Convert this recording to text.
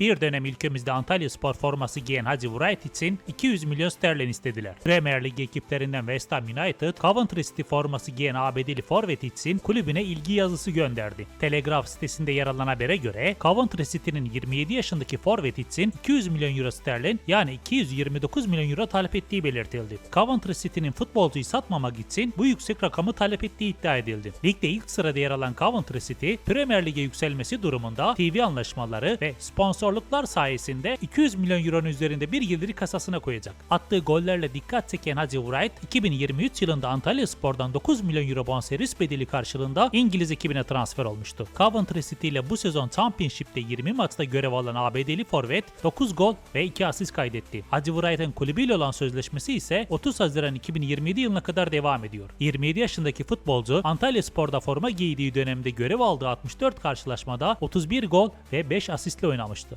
Bir dönem ülkemizde Antalya Spor forması giyen Hacı Wright için 200 milyon sterlin istediler. Premier Lig ekiplerinden West Ham United, Coventry City forması giyen ABD'li forvet için kulübüne ilgi yazısı gönderdi. Telegraph sitesinde yer alan habere göre Coventry City'nin 27 yaşındaki forvet için 200 milyon euro sterlin yani 229 milyon euro talep ettiği belirtildi. Coventry City'nin futbolcuyu satmamak için bu yüksek rakamı talep ettiği iddia edildi. Ligde ilk sırada yer alan Coventry City, Premier Lig'e yükselmesi durumunda TV anlaşmaları ve sponsorluklar sayesinde 200 milyon euronun üzerinde bir geliri kasasına koyacak. Attığı gollerle dikkat çeken Hacı Wright, 2023 yılında Antalya Spor'dan 9 milyon euro bonservis bedeli karşılığında İngiliz ekibine transfer olmuştu. Coventry City ile bu sezon Championship'te 20 maçta görev alan ABD'li forvet 9 gol ve 2 asist kaydetti. Hacı Wright'ın kulübüyle olan sözleşmesi ise 30 Haziran 2027 yılına kadar devam ediyor. 27 yaşındaki futbolcu Antalya Spor'da forma giydiği dönemde görev aldığı 64 karşılaşmada 31 gol ve 5 asistle oynamıştı.